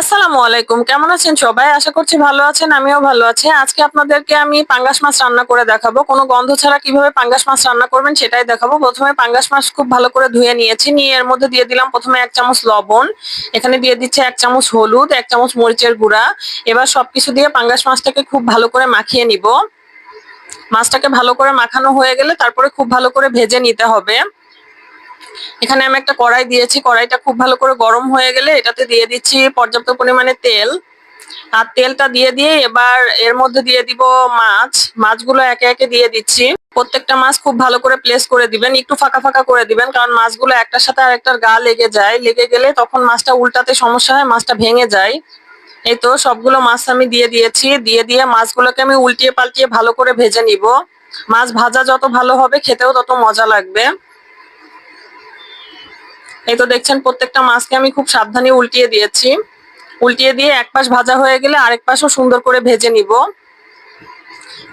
আসসালামু আলাইকুম। কেমন আছেন সবাই? আশা করছি ভালো আছেন, আমিও ভালো আছি। আজকে আপনাদেরকে আমি পাঙ্গাস মাছ রান্না করে দেখাবো। কোনো গন্ধ ছাড়া কীভাবে পাঙ্গাস মাছ রান্না করবেন সেটাই দেখাবো। প্রথমে পাঙ্গাস মাছ খুব ভালো করে ধুয়ে নিয়েছি। নিয়ে এর মধ্যে দিয়ে দিলাম প্রথমে এক চামচ লবণ। এখানে দিয়ে দিচ্ছে এক চামচ হলুদ, এক চামচ মরিচের গুঁড়া। এবার সবকিছু দিয়ে পাঙ্গাস মাছটাকে খুব ভালো করে মাখিয়ে নিব। মাছটাকে ভালো করে মাখানো হয়ে গেলে তারপরে খুব ভালো করে ভেজে নিতে হবে। এখানে আমি একটা কড়াই দিয়েছি, কড়াইটা খুব ভালো করে গরম হয়ে গেলে এটাতে দিয়ে দিচ্ছি পর্যাপ্ত পরিমাণে তেল। আর তেলটা দিয়ে দিয়ে এবার এর মধ্যে দিয়ে দিব মাছ। মাছগুলো একে একে দিয়ে দিচ্ছি। প্রত্যেকটা মাছ খুব ভালো করে প্লেস করে দিবেন, একটু ফাঁকা ফাঁকা করে দিবেন, কারণ মাছগুলো একটার সাথে আরেকটার গা লেগে যায়। লেগে গেলে তখন মাছটা উল্টাতে সমস্যা হয়, মাছটা ভেঙে যায়। এই তো সবগুলো মাছ আমি দিয়ে দিয়েছি। দিয়ে দিয়ে মাছগুলোকে আমি উল্টিয়ে পাল্টিয়ে ভালো করে ভেজে নিব। মাছ ভাজা যত ভালো হবে, খেতেও তত মজা লাগবে। এই তো দেখছেন, প্রত্যেকটা মাছকে আমি খুব সাবধানে উল্টিয়ে দিয়েছি। উল্টিয়ে দিয়ে এক পাশ ভাজা হয়ে গেলে আরেক পাশও সুন্দর করে ভেজে নিব।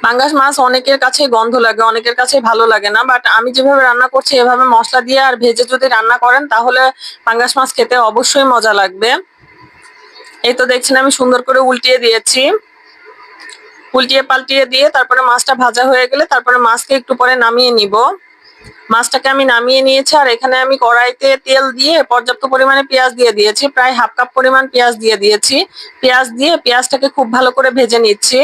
পাঙ্গাস মাছ অনেকের কাছে গন্ধ লাগে, অনেকের কাছে ভালো লাগে না বাট আমি যেভাবে রান্না করছি, এভাবে মশলা দিয়ে আর ভেজে যদি রান্না করেন, তাহলে পাঙ্গাস মাছ খেতে অবশ্যই মজা লাগবে। এই তো দেখছেন, আমি সুন্দর করে উল্টিয়ে দিয়েছি। উল্টিয়ে পাল্টিয়ে দিয়ে তারপরে মাছটা ভাজা হয়ে গেলে তারপরে মাছকে একটু পরে নামিয়ে নিব। মাছটাকে আমি নামিয়ে নিয়েছি, আর এখানে আমি কড়াইতে তেল দিয়ে পর্যাপ্ত পরিমাণে পেঁয়াজ দিয়ে দিয়েছি, প্রায় হাফ কাপ পরিমাণ পেঁয়াজ দিয়ে দিয়েছি। পেঁয়াজ দিয়ে পেঁয়াজটাকে খুব ভালো করে ভেজে নিচ্ছি।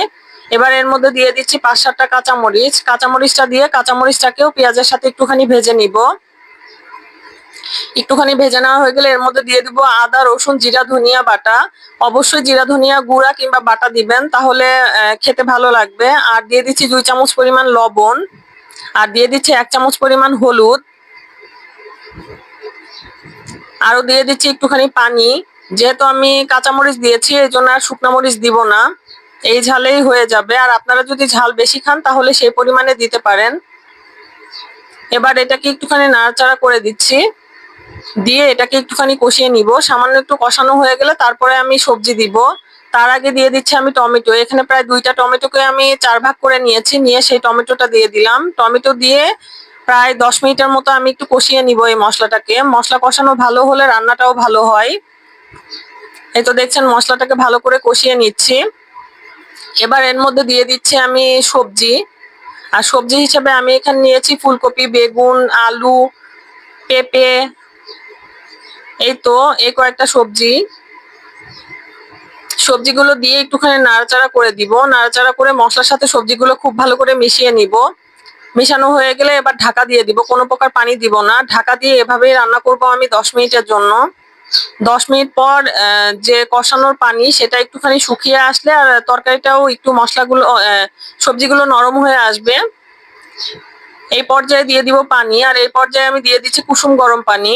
এবার এর মধ্যে দিয়ে দিচ্ছি পাঁচ সাতটা কাঁচামরিচ। কাঁচামরিচটা দিয়ে কাঁচামরিচটাকেও পেঁয়াজের সাথে একটুখানি ভেজে নিব। একটুখানি ভেজে নেওয়া হয়ে গেলে এর মধ্যে দিয়ে দিব আদা, রসুন, জিরা, ধনিয়া বাটা। অবশ্যই জিরা, ধনিয়া গুঁড়া কিংবা বাটা দিবেন, তাহলে খেতে ভালো লাগবে। আর দিয়ে দিচ্ছি দুই চামচ পরিমাণ লবণ। আর দিয়ে দিচ্ছি এক চামচ পরিমাণ হলুদ। আরও দিয়ে দিচ্ছি একটুখানি পানি। যেহেতু আমি কাঁচামরিচ দিয়েছি, এই জন্য আর শুকনো মরিচ দিব না। এই ঝালেই হয়ে যাবে। আর আপনারা যদি ঝাল বেশি খান, তাহলে সেই পরিমাণে দিতে পারেন। এবার এটাকে একটুখানি নাড়াচাড়া করে দিচ্ছি। দিয়ে এটাকে একটুখানি কষিয়ে নিব। সামান্য একটু কষানো হয়ে গেলে তারপরে আমি সবজি দিব। তার আগে দিয়ে দিচ্ছি আমি টমেটো। এখানে প্রায় দুইটা টমেটোকে আমি চার ভাগ করে নিয়েছি, নিয়ে সেই টমেটোটা দিয়ে দিলাম। টমেটো দিয়ে প্রায় দশ মিনিটের মতো আমি একটু কষিয়ে নিব এই মশলাটাকে। মশলা কষানো ভালো হলে রান্নাটাও ভালো হয়। এই তো দেখছেন, মশলাটাকে ভালো করে কষিয়ে নিচ্ছি। এবার এর মধ্যে দিয়ে দিচ্ছি আমি সবজি। আর সবজি হিসেবে আমি এখানে নিয়েছি ফুলকপি, বেগুন, আলু, পেঁপে। এই তো, এই কয়েকটা সবজি। সবজিগুলো দিয়ে একটুখানি নাড়াচাড়া করে দিব। নাড়াচাড়া করে মশলার সাথে সবজিগুলো খুব ভালো করে মিশিয়ে নিব। মিশানো হয়ে গেলে এবার ঢাকা দিয়ে দিব। কোনো প্রকার পানি দিব না। ঢাকা দিয়ে এভাবেই রান্না করব আমি দশ মিনিটের জন্য। দশ মিনিট পর যে কষানোর পানি সেটা একটুখানি শুকিয়ে আসলে আর তরকারিটাও একটু মশলাগুলো সবজিগুলো নরম হয়ে আসবে। এই পর্যায়ে দিয়ে দিব পানি। আর এই পর্যায়ে আমি দিয়ে দিচ্ছি কুসুম গরম পানি।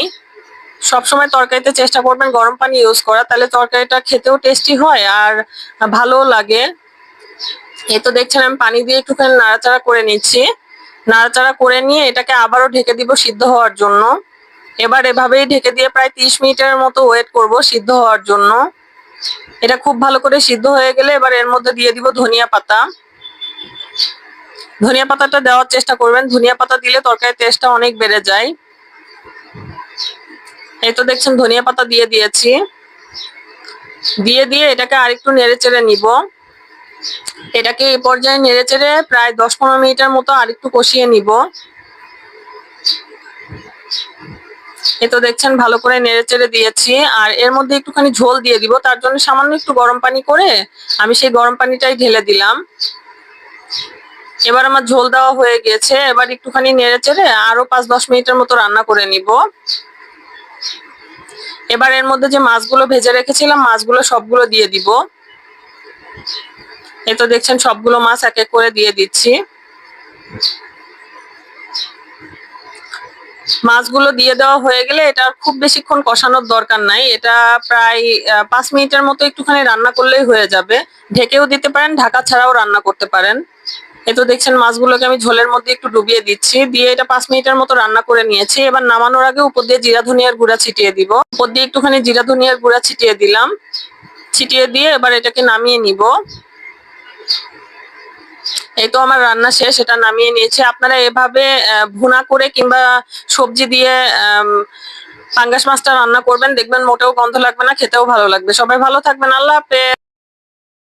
সবসময় তরকারিতে চেষ্টা করবেন গরম পানি ইউজ করা। তাহলে তরকারিটা খেতেও টেস্টি হয় আর ভালোও লাগে। এই তো দেখছেন আমি পানি দিয়ে একটুখানি নাড়াচাড়া করে নিচ্ছি। নাড়াচাড়া করে নিয়ে এটাকে আবারও ঢেকে দিব সিদ্ধ হওয়ার জন্য। এবার এভাবেই ঢেকে দিয়ে প্রায় তিরিশ মিনিটের মতো ওয়েট করব সিদ্ধ হওয়ার জন্য। এটা খুব ভালো করে সিদ্ধ হয়ে গেলে এবার এর মধ্যে দিয়ে দিব ধনিয়া পাতা। ধনিয়া পাতাটা দেওয়ার চেষ্টা করবেন। ধনিয়া পাতা দিলে তরকারির টেস্টটা অনেক বেড়ে যায়। এই তো দেখছেন ধনিয়া পাতা দিয়ে দিয়েছি। দিয়ে দিয়ে এটাকে আরেকটু নেড়ে চেড়ে নিব। এটাকে এই পর্যায়ে নেড়ে চেড়ে প্রায় দশ পনেরো মিনিটের মতো আরেকটু কষিয়ে নিব। এ তো দেখছেন ভালো করে নেড়ে চেড়ে দিয়েছি। আর এর মধ্যে একটুখানি ঝোল দিয়ে দিব। তার জন্য সামান্য একটু গরম পানি করে আমি সেই গরম পানিটাই ঢেলে দিলাম। এবার আমার ঝোল দেওয়া হয়ে গেছে। এবার একটুখানি নেড়ে চেড়ে আরও পাঁচ দশ মিনিটের মতো রান্না করে নিব। এবার এর মধ্যে যে মাছগুলো ভেজে রেখেছিলাম, মাছগুলো সবগুলো দিয়ে দিব। এই তো দেখছেন সবগুলো মাছ এক এক করে দিয়ে দিচ্ছি। মাছগুলো দিয়ে দেওয়া হয়ে গেলে এটা খুব বেশিক্ষণ কষানোর দরকার নাই। এটা প্রায় পাঁচ মিনিটের মতো একটুখানি রান্না করলেই হয়ে যাবে। ঢেকেও দিতে পারেন, ঢাকা ছাড়াও রান্না করতে পারেন। এই তো দেখছেন মাছগুলোকে আমি ঝোলের মধ্যে একটু ডুবিয়ে দিচ্ছি। দিয়ে এটা পাঁচ মিনিটের মতো রান্না করে নিয়েছি। এবার নামানোর আগে উপর দিয়ে জিরা ধনিয়ার গুঁড়া ছিটিয়ে দিব। উপর দিয়ে একটুখানি জিরা ধনিয়ার গুঁড়া ছিটিয়ে দিলাম। ছিটিয়ে দিয়ে এবার এটাকে নামিয়ে নিব। এই তো আমার রান্না শেষ, এটা নামিয়ে নিয়েছি। আপনারা এভাবে ভুনা করে কিংবা সবজি দিয়ে পাঙ্গাস মাছটা রান্না করবেন, দেখবেন মোটেও গন্ধ লাগবে না, খেতেও ভালো লাগবে। সবাই ভালো থাকবেন, আল্লাহ হাফেজ।